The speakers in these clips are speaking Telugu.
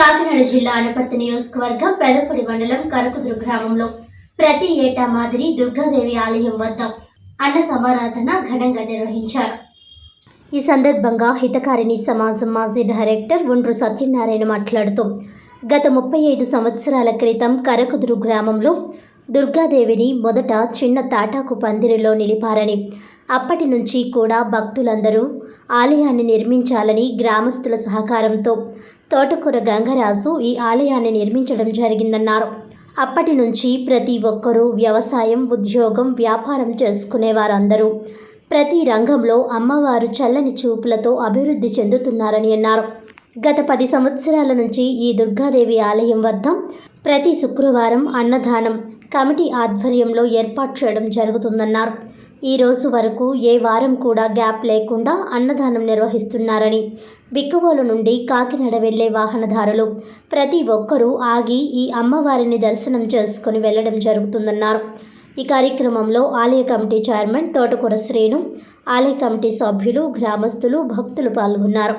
కాకినాడ జిల్లా అనపర్తి నియోజకవర్గం పెదపూడి మండలం కరకుదురు గ్రామంలో ప్రతి ఏటా మాదిరి దుర్గాదేవి ఆలయం వద్ద అన్న సమారాధన ఘనంగా నిర్వహించారు. ఈ సందర్భంగా హితకారిణి సమాజం మాజీ డైరెక్టర్ ఒండ్రు సత్యనారాయణ మాట్లాడుతూ గత ముప్పై ఐదు సంవత్సరాల క్రితం కరకుదురు గ్రామంలో దుర్గాదేవిని మొదట చిన్న తాటాకు పందిరిలో నిలిపారని అప్పటి నుంచి కూడా భక్తులందరూ ఆలయాన్ని నిర్మించాలని గ్రామస్తుల సహకారంతో తోటకూర గంగరాజు ఈ ఆలయాన్ని నిర్మించడం జరిగిందన్నారు. అప్పటి నుంచి ప్రతి ఒక్కరూ వ్యవసాయం ఉద్యోగం వ్యాపారం చేసుకునే వారందరూ ప్రతి రంగంలో అమ్మవారు చల్లని చూపులతో అభివృద్ధి చెందుతున్నారని అన్నారు. గత పది సంవత్సరాల నుంచి ఈ దుర్గాదేవి ఆలయం వద్ద ప్రతి శుక్రవారం అన్నదానం కమిటీ ఆధ్వర్యంలో ఏర్పాటు చేయడం జరుగుతుందన్నారు. ఈ రోజు వరకు ఏ వారం కూడా గ్యాప్ లేకుండా అన్నదానం నిర్వహిస్తున్నారని బిక్కువోలు నుండి కాకినాడ వెళ్ళే వాహనదారులు ప్రతి ఒక్కరూ ఆగి ఈ అమ్మవారిని దర్శనం చేసుకుని వెళ్ళడం జరుగుతుందన్నారు. ఈ కార్యక్రమంలో ఆలయ కమిటీ చైర్మన్ తోటకూర శ్రీను ఆలయ కమిటీ సభ్యులు గ్రామస్తులు భక్తులు పాల్గొన్నారు.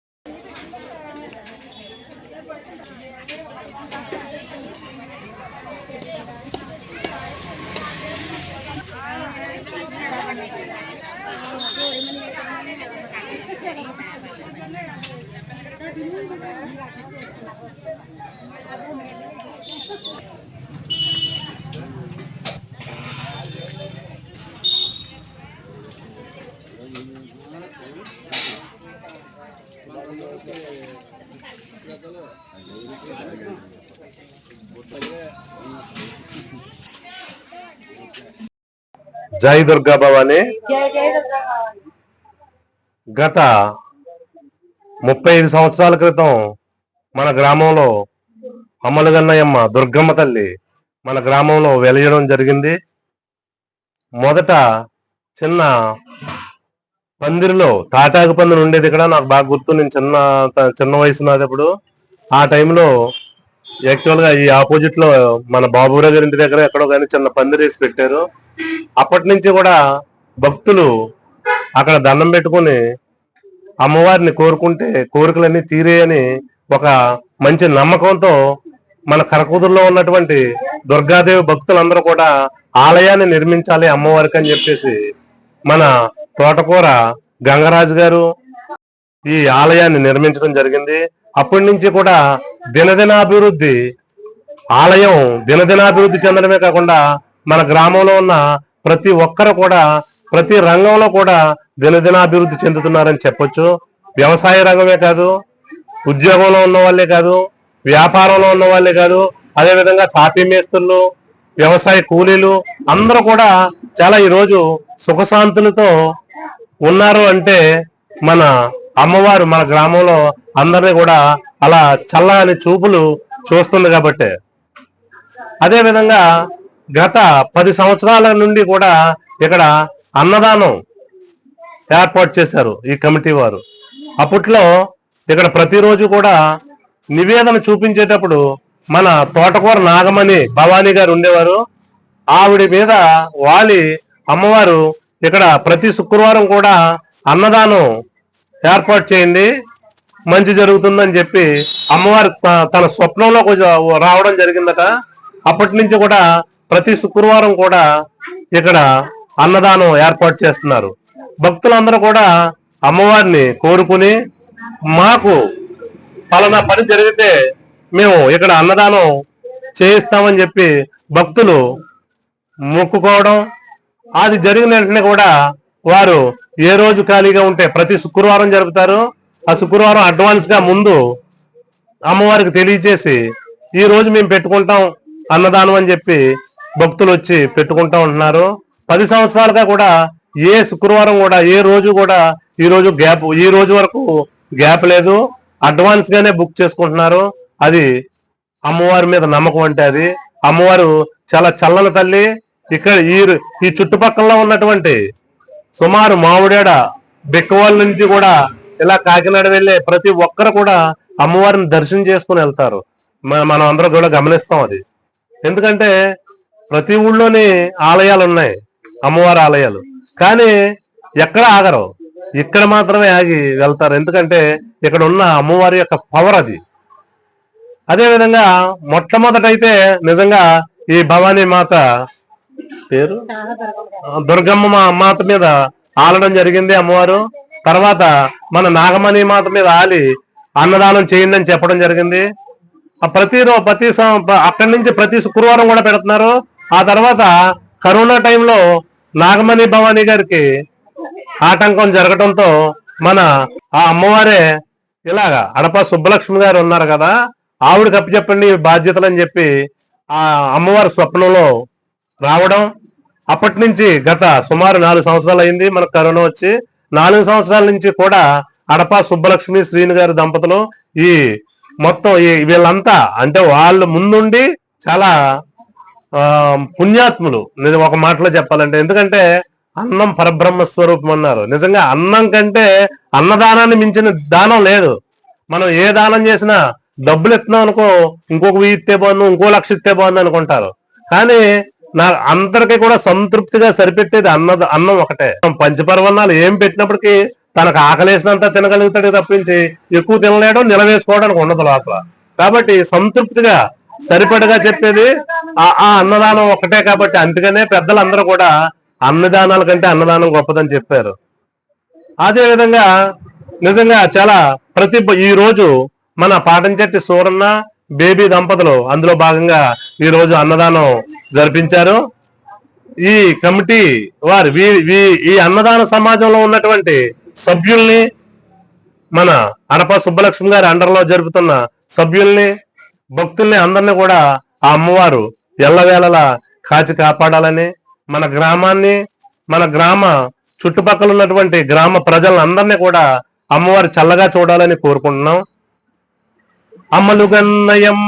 జై దుర్గా భవాని గత ముప్పై ఐదు సంవత్సరాల క్రితం మన గ్రామంలో అమ్మలగన్నయమ్మ దుర్గమ్మ తల్లి మన గ్రామంలో వెలయడం జరిగింది. మొదట చిన్న పందిరిలో తాటాకు పందిరి ఉండేది ఇక్కడ. నాకు బాగా గుర్తు నేను చిన్న చిన్న వయసు నాది అప్పుడు ఆ టైంలో యాక్చువల్గా ఈ ఆపోజిట్లో మన బాబురావు గారి ఇంటి దగ్గర ఎక్కడో కానీ చిన్న పందిరి వేసి పెట్టారు. అప్పటి నుంచి కూడా భక్తులు అక్కడ దండం పెట్టుకుని అమ్మవారిని కోరుకుంటే కోరికలన్నీ తీరేయని ఒక మంచి నమ్మకంతో మన కరకూతుల్లో ఉన్నటువంటి దుర్గాదేవి భక్తులందరూ కూడా ఆలయాన్ని నిర్మించాలి అమ్మవారికి అని చెప్పేసి మన తోటకూర గంగరాజు గారు ఈ ఆలయాన్ని నిర్మించడం జరిగింది. అప్పటి నుంచి కూడా దినదినాభివృద్ధి ఆలయం దినదినాభివృద్ధి చెందడమే కాకుండా మన గ్రామంలో ఉన్న ప్రతి ఒక్కరు కూడా ప్రతి రంగంలో కూడా దినదినాభివృద్ధి చెందుతున్నారని చెప్పొచ్చు. వ్యవసాయ రంగమే కాదు ఉద్యోగంలో ఉన్న వాళ్ళే కాదు వ్యాపారంలో ఉన్న వాళ్ళే కాదు అదేవిధంగా తాపీ మేస్తులు వ్యవసాయ కూలీలు అందరూ కూడా చాలా ఈరోజు సుఖశాంతులతో ఉన్నారు అంటే మన అమ్మవారు మన గ్రామంలో అందరినీ కూడా అలా చల్లని చూపులు చూస్తుంది కాబట్టి. అదేవిధంగా గత పది సంవత్సరాల నుండి కూడా ఇక్కడ అన్నదానం ఏర్పాటు చేశారు ఈ కమిటీ వారు. అప్పట్లో ఇక్కడ ప్రతిరోజు కూడా నివేదన చూపించేటప్పుడు మన తోటకూర నాగమణి భవానీ గారు ఉండేవారు. ఆవిడ మీద వాలి అమ్మవారు ఇక్కడ ప్రతి శుక్రవారం కూడా అన్నదానం ఏర్పాటు చేయండి మంచి జరుగుతుందని చెప్పి అమ్మవారు తన స్వప్నంలో కొంచెం రావడం జరిగిందట. అప్పటి నుంచి కూడా ప్రతి శుక్రవారం కూడా ఇక్కడ అన్నదానం ఏర్పాటు చేస్తున్నారు. భక్తులందరూ కూడా అమ్మవారిని కోరుకుని మాకు పలానా పని జరిగితే మేము ఇక్కడ అన్నదానం చేయిస్తామని చెప్పి భక్తులు మొక్కుకోవడం అది జరిగిన వెంటనే కూడా వారు ఏ రోజు ఖాళీగా ఉంటే ప్రతి శుక్రవారం జరుపుతారు. ఆ శుక్రవారం అడ్వాన్స్గా ముందు అమ్మవారికి తెలియజేసి ఈ రోజు మేము పెట్టుకుంటాం అన్నదానం అని చెప్పి భక్తులు వచ్చి పెట్టుకుంటా ఉంటున్నారు. పది సంవత్సరాలుగా కూడా ఏ శుక్రవారం కూడా ఏ రోజు కూడా ఈ రోజు గ్యాప్ ఈ రోజు వరకు గ్యాప్ లేదు. అడ్వాన్స్ గానే బుక్ చేసుకుంటున్నారు. అది అమ్మవారి మీద నమ్మకం అంటే అది. అమ్మవారు చాలా చల్లని తల్లి. ఇక్కడ ఈ ఈ చుట్టుపక్కల ఉన్నటువంటి సుమారు మామిడేడ బిక్కవాళ్ళ నుంచి కూడా ఇలా కాకినాడ వెళ్ళే ప్రతి ఒక్కరు కూడా అమ్మవారిని దర్శనం చేసుకుని వెళ్తారు. మనం అందరం కూడా గమనిస్తాం అది. ఎందుకంటే ప్రతి ఊళ్ళోని ఆలయాలు ఉన్నాయి అమ్మవారి ఆలయాలు. కానీ ఎక్కడ ఆగరు. ఇక్కడ మాత్రమే ఆగి వెళ్తారు. ఎందుకంటే ఇక్కడ ఉన్న అమ్మవారి యొక్క పవర్ అది. అదే విధంగా మొట్టమొదటైతే నిజంగా ఈ భవానీ మాత పేరు? దుర్గమ్మ మాత మీద ఆలడం జరిగింది అమ్మవారు. తర్వాత మన నాగమణి మాత మీద ఆలి అన్నదానం చేయండి అని చెప్పడం జరిగింది. ప్రతి ప్రతి సం- అక్కడి నుంచి ప్రతి శుక్రవారం కూడా పెడుతున్నారు. ఆ తర్వాత కరోనా టైంలో నాగమణి భవానీ గారికి ఆటంకం జరగడంతో మన ఆ అమ్మవారే ఇలాగా అడప సుబ్బలక్ష్మి గారు ఉన్నారు కదా ఆవిడకి అప్పచెప్పండి బాధ్యతలు అని చెప్పి ఆ అమ్మవారి స్వప్నంలో రావడం. అప్పటి నుంచి గత సుమారు నాలుగు సంవత్సరాలు అయింది మనకు కరోనా వచ్చి. నాలుగు సంవత్సరాల నుంచి కూడా అడప సుబ్బలక్ష్మి శ్రీని గారి దంపతులు ఈ మొత్తం ఈ వీళ్ళంతా అంటే వాళ్ళు ముందుండి చాలా పుణ్యాత్ములు. నేను ఒక మాటలో చెప్పాలంటే ఎందుకంటే అన్నం పరబ్రహ్మ స్వరూపం అన్నారు. నిజంగా అన్నం కంటే అన్నదానాన్ని మించిన దానం లేదు. మనం ఏ దానం చేసినా డబ్బులు ఎత్తున్నాం అనుకో ఇంకొక వెయ్యి ఇస్తే బాగుంది ఇంకో లక్ష ఇస్తే బాగుంది అనుకుంటారు. కానీ నా అందరికీ కూడా సంతృప్తిగా సరిపెట్టేది అన్న అన్నం ఒకటే. పంచపర్వణాలు ఏం పెట్టినప్పటికీ తనకు ఆకలేసినంత తినగలుగుతాడు తప్పించి ఎక్కువ తినలేడం నిలవేసుకోవడానికి ఉండదు లోపల. కాబట్టి సంతృప్తిగా సరిపడగా చెప్పేది ఆ అన్నదానం ఒకటే కాబట్టి అందుకనే పెద్దలందరూ కూడా అన్నదానాల కంటే అన్నదానం గొప్పదని చెప్పారు. అదే విధంగా నిజంగా చాలా ప్రతి ఈ రోజు మన పాటంచెట్టి సూరన్న బేబీ దంపతులు అందులో భాగంగా ఈ రోజు అన్నదానం జరిపించారు. ఈ కమిటీ వారు వీ- వీ- ఈ అన్నదాన సమాజంలో ఉన్నటువంటి సభ్యుల్ని మన అడప సుబ్బలక్ష్మి గారి అండర్లో జరుపుతున్న సభ్యుల్ని భక్తుల్ని అందరినీ కూడా ఆ అమ్మవారు ఎల్లవేళలా కాచి కాపాడాలని మన గ్రామాన్ని మన గ్రామ చుట్టుపక్కల ఉన్నటువంటి గ్రామ ప్రజలందరినీ కూడా అమ్మవారు చల్లగా చూడాలని కోరుకుంటున్నాం. అమ్మలుగన్నయం